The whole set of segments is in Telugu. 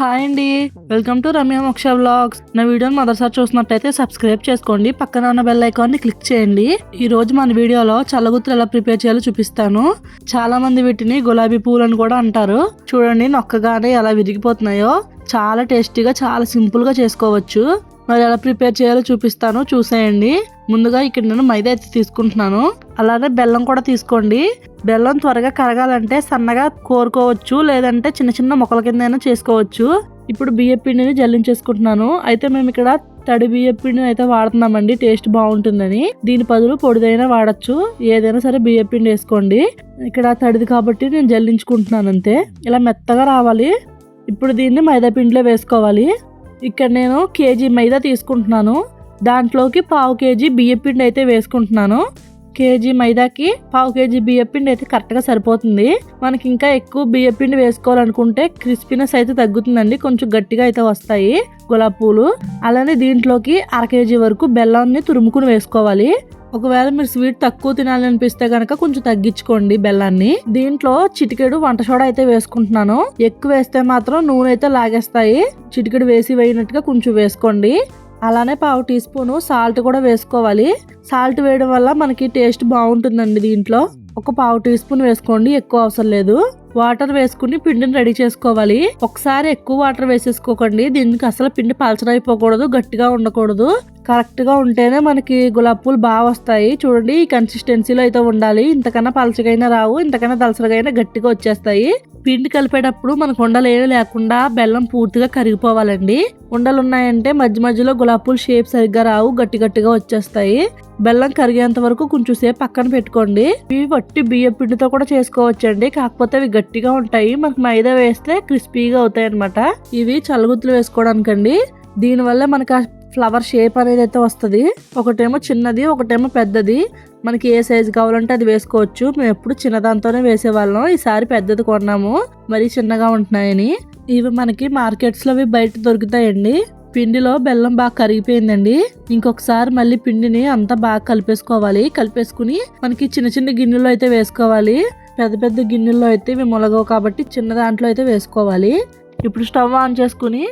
హాయ్ అండి. వెల్కమ్ టు రమ్య మోక్ష వ్లాగ్స్ నా వీడియోని మొదటిసారి చూసినట్టయితే సబ్స్క్రైబ్ చేసుకోండి. పక్కన ఉన్న బెల్ ఐకాన్ని క్లిక్ చేయండి. ఈ రోజు మన వీడియోలో చల్లగుత్తులు ఎలా ప్రిపేర్ చేయాలో చూపిస్తాను. చాలా మంది వీటిని గులాబీ పూలు అని కూడా అంటారు. చూడండి నొక్కగానే ఎలా విరిగిపోతున్నాయో. చాలా టేస్టీగా చాలా సింపుల్గా చేసుకోవచ్చు. మరి ఎలా ప్రిపేర్ చేయాలో చూపిస్తాను. చూసేయండి. ముందుగా ఇక్కడ నేను మైదా అయితే తీసుకుంటున్నాను. అలానే బెల్లం కూడా తీసుకోండి. బెల్లం త్వరగా కరగాలంటే సన్నగా కోరుకోవచ్చు లేదంటే చిన్న చిన్న మొక్కల కింద చేసుకోవచ్చు. ఇప్పుడు బియ్యం పిండిని జల్లించేసుకుంటున్నాను. అయితే మేము ఇక్కడ తడి బియ్యం పిండిని అయితే వాడుతున్నామండి టేస్ట్ బాగుంటుందని. దీని బదులు పొడిదైనా వాడచ్చు. ఏదైనా సరే బియ్యం పిండి వేసుకోండి. ఇక్కడ తడిది కాబట్టి నేను జల్లించుకుంటున్నాను అంతే. ఇలా మెత్తగా రావాలి. ఇప్పుడు దీన్ని మైదా పిండిలో వేసుకోవాలి. ఇక్కడ నేను కేజీ మైదా తీసుకుంటున్నాను. దాంట్లోకి పావు కేజీ బియ్యపిండి అయితే వేసుకుంటున్నాను. కేజీ మైదాకి పావు కేజీ బియ్యపిండి అయితే కరెక్ట్గా సరిపోతుంది. మనకి ఇంకా ఎక్కువ బియ్యపిండి వేసుకోవాలనుకుంటే క్రిస్పీనెస్ అయితే తగ్గుతుందండి. కొంచెం గట్టిగా అయితే వస్తాయి గులాబీ పూలు. అలానే దీంట్లోకి అర కేజీ వరకు బెల్లాన్ని తురుముకుని వేసుకోవాలి. ఒకవేళ మీరు స్వీట్ తక్కువ తినాలనిపిస్తే కనుక కొంచెం తగ్గించుకోండి బెల్లాన్ని. దీంట్లో చిటికెడు వంట సోడా అయితే వేసుకుంటున్నాను. ఎక్కువ వేస్తే మాత్రం నూనె అయితే లాగేస్తాయి. చిటికెడు వేసి వేయినట్టుగా కొంచెం వేసుకోండి. అలానే పావు టీ స్పూన్ సాల్ట్ కూడా వేసుకోవాలి. సాల్ట్ వేయడం వల్ల మనకి టేస్ట్ బాగుంటుందండి దీంట్లో. ఒక పావు టీ స్పూన్ వేసుకోండి ఎక్కువ అవసరం లేదు. వాటర్ వేసుకుని పిండిని రెడీ చేసుకోవాలి. ఒకసారి ఎక్కువ వాటర్ వేసేసుకోకండి. దీనికి అసలు పిండి పలచరైపోకూడదు గట్టిగా ఉండకూడదు. కరెక్ట్గా ఉంటేనే మనకి గులాబ్ పూలు బాగా వస్తాయి. చూడండి ఈ కన్సిస్టెన్సీలో అయితే ఉండాలి. ఇంతకన్నా పలచగైనా రావు ఇంతకన్నా దలసరగైనా గట్టిగా వచ్చేస్తాయి. పిండి కలిపేటప్పుడు మనకు ఉండలు లేకుండా బెల్లం పూర్తిగా కరిగిపోవాలండి. ఉండలు ఉన్నాయంటే మధ్య మధ్యలో గులాబీలు పూలు షేప్ సరిగ్గా రావు గట్టి గట్టిగా వచ్చేస్తాయి. బెల్లం కరిగేంత వరకు కొంచెం సేపు పక్కన పెట్టుకోండి. ఇవి వట్టి బియ్యం పిండితో కూడా చేసుకోవచ్చండి. కాకపోతే అవి గట్టిగా ఉంటాయి. మనకు మైదా వేస్తే క్రిస్పీగా అవుతాయి అనమాట ఇవి చల్లగుత్తులు వేసుకోవడానికండి. దీనివల్ల మనకు ఆ ఫ్లవర్ షేప్ అనేది అయితే వస్తుంది. ఒకటేమో చిన్నది ఒకటేమో పెద్దది. మనకి ఏ సైజు కావాలంటే అది వేసుకోవచ్చు. మేము ఎప్పుడు చిన్నదాంతోనే వేసేవాళ్ళం. ఈసారి పెద్దది కొన్నాము. మరీ చిన్నగా ఉంటున్నాయని. ఇవి మనకి మార్కెట్స్లో అవి బయట దొరుకుతాయండి. పిండిలో బెల్లం బాగా కరిగిపోయిందండి. ఇంకొకసారి మళ్ళీ పిండిని అంతా బాగా కలిపేసుకోవాలి. కలిపేసుకుని మనకి చిన్న చిన్న గిన్నెలో అయితే వేసుకోవాలి. పెద్ద పెద్ద గిన్నెల్లో అయితే ఇవి మొలగవు కాబట్టి చిన్న దాంట్లో అయితే వేసుకోవాలి. ఇప్పుడు స్టవ్ ఆన్ చేసుకుని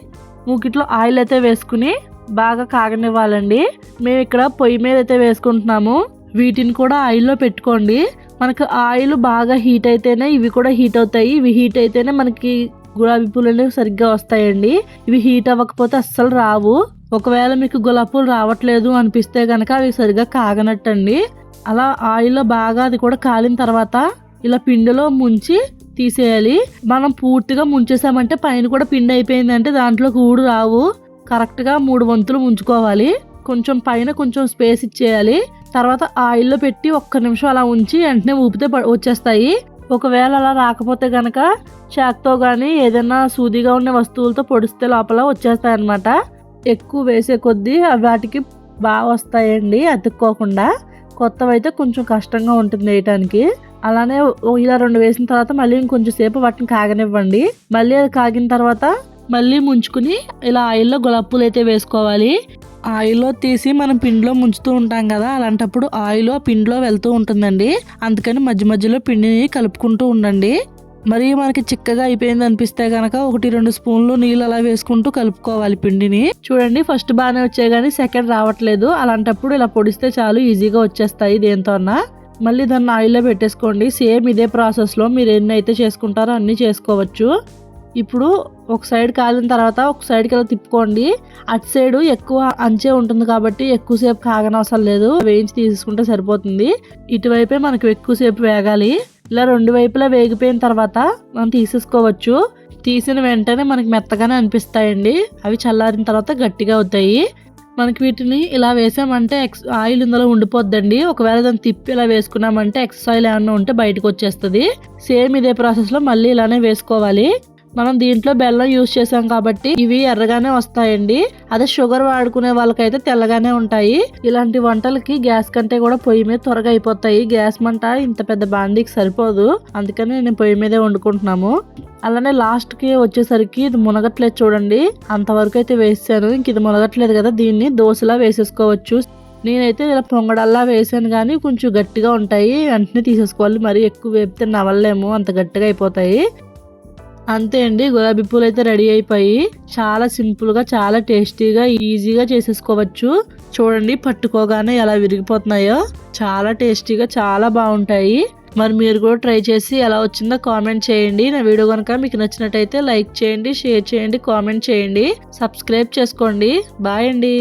మూకిట్లో ఆయిల్ అయితే వేసుకుని బాగా కాగనివ్వాలండి. మేము ఇక్కడ పొయ్యి మీద అయితే వేసుకుంటున్నాము. వీటిని కూడా ఆయిల్లో పెట్టుకోండి. మనకు ఆయిల్ బాగా హీట్ అయితేనే ఇవి కూడా హీట్ అవుతాయి. ఇవి హీట్ అయితేనే మనకి గులాబీ పూలు అనేవి సరిగ్గా వస్తాయండి. ఇవి హీట్ అవ్వకపోతే అస్సలు రావు. ఒకవేళ మీకు గులాబీ పూలు రావట్లేదు అనిపిస్తే కనుక అవి సరిగ్గా కాగనట్టండి. అలా ఆయిల్లో బాగా అది కూడా కాలిన తర్వాత ఇలా పిండిలో ముంచి తీసేయాలి. మనం పూర్తిగా ముంచేసామంటే పైన కూడా పిండి అయిపోయిందంటే దాంట్లో ఊడు రావు. కరెక్ట్గా మూడు వంతులు ముంచుకోవాలి. కొంచెం పైన కొంచెం స్పేస్ ఇచ్చేయాలి. తర్వాత ఆయిల్లో పెట్టి ఒక్క నిమిషం అలా ఉంచి వెంటనే ఊపితే ప- వచ్చేస్తాయి. ఒకవేళ అలా రాకపోతే గనక చాక్తో కానీ ఏదైనా సూదిగా ఉన్న వస్తువులతో పొడిస్తే లోపల వచ్చేస్తాయి అన్నమాట ఎక్కువ వేసే కొద్దీ వాటికి బాగా వస్తాయండి అతుక్కోకుండా. కొత్తవి అయితే కొంచెం కష్టంగా ఉంటుంది వేయటానికి. అలానే ఇలా రెండు వేసిన తర్వాత మళ్ళీ ఇంకొంచెం సేపు వాటిని కాగనివ్వండి. మళ్ళీ అది కాగిన తర్వాత మళ్ళీ ముంచుకుని ఇలా ఆయిల్లో గులాబీ పూలు అయితే వేసుకోవాలి. ఆయిల్లో తీసి మనం పిండిలో ముంచుతూ ఉంటాం కదా అలాంటప్పుడు ఆయిల్ ఆ పిండిలో వెళ్తూ ఉంటుందండి. అందుకని మధ్య మధ్యలో పిండిని కలుపుకుంటూ ఉండండి. మరి మనకి చిక్కగా అయిపోయింది అనిపిస్తే కనుక ఒకటి రెండు స్పూన్లు నీళ్ళు అలా వేసుకుంటూ కలుపుకోవాలి పిండిని. చూడండి ఫస్ట్ బాగానే వచ్చాయి కానీ సెకండ్ రావట్లేదు. అలాంటప్పుడు ఇలా పొడిస్తే చాలు ఈజీగా వచ్చేస్తాయి దేంతో అన్నా. మళ్ళీ దాన్ని ఆయిల్లో పెట్టేసుకోండి. సేమ్ ఇదే ప్రాసెస్లో మీరు ఎన్ని అయితే చేసుకుంటారో అన్నీ చేసుకోవచ్చు. ఇప్పుడు ఒక సైడ్ కాలిన తర్వాత ఒక సైడ్కి ఇలా తిప్పుకోండి. అటు సైడ్ ఎక్కువ అంచే ఉంటుంది కాబట్టి ఎక్కువసేపు కాగనవసరం లేదు. వేయించి తీసుకుంటే సరిపోతుంది. ఇటువైపే మనకు ఎక్కువసేపు వేగాలి. ఇలా రెండు వైపులా వేగిపోయిన తర్వాత మనం తీసేసుకోవచ్చు. తీసిన వెంటనే మనకి మెత్తగానే అనిపిస్తాయండి. అవి చల్లారిన తర్వాత గట్టిగా అవుతాయి. మనకి వీటిని ఇలా వేసామంటే ఎక్స్ ఆయిల్ ఇందులో ఉండిపోద్దండి. ఒకవేళ దాన్ని తిప్పి ఇలా వేసుకున్నామంటే ఎక్స్ ఆయిల్ ఏమన్నా ఉంటే బయటకు వచ్చేస్తుంది. సేమ్ ఇదే ప్రాసెస్లో మళ్ళీ ఇలానే వేసుకోవాలి. మనం దీంట్లో బెల్లం యూజ్ చేసాం కాబట్టి ఇవి ఎర్రగానే వస్తాయండి. అదే షుగర్ వాడుకునే వాళ్ళకైతే తెల్లగానే ఉంటాయి. ఇలాంటి వంటలకి గ్యాస్ కంటే కూడా పొయ్యి మీద త్వరగా అయిపోతాయి. గ్యాస్ మంట ఇంత పెద్ద బాండీకి సరిపోదు. అందుకని నేను పొయ్యి మీదే వండుకుంటున్నాము. అలానే లాస్ట్కి వచ్చేసరికి ఇది మునగట్లేదు చూడండి. అంతవరకు అయితే వేసాను. ఇంక ఇది మునగట్లేదు కదా దీన్ని దోశలా వేసేసుకోవచ్చు. నేనైతే ఇలా పొంగడల్లా వేసాను కానీ కొంచెం గట్టిగా ఉంటాయి. వెంటనే తీసేసుకోవాలి. మరి ఎక్కువ వేపితే నవలేము అంత గట్టిగా అయిపోతాయి. అంతే అండి గులాబీ పూలు అయితే రెడీ అయిపోయి చాలా సింపుల్గా చాలా టేస్టీగా ఈజీగా చేసేసుకోవచ్చు. చూడండి పట్టుకోగానే ఎలా విరిగిపోతున్నాయో. చాలా టేస్టీగా చాలా బాగుంటాయి. మరి మీరు కూడా ట్రై చేసి ఎలా వచ్చిందో కామెంట్ చేయండి. నా వీడియో కనుక మీకు నచ్చినట్టయితే లైక్ చేయండి షేర్ చేయండి కామెంట్ చేయండి. సబ్స్క్రైబ్ చేసుకోండి. బాయ్ అండి.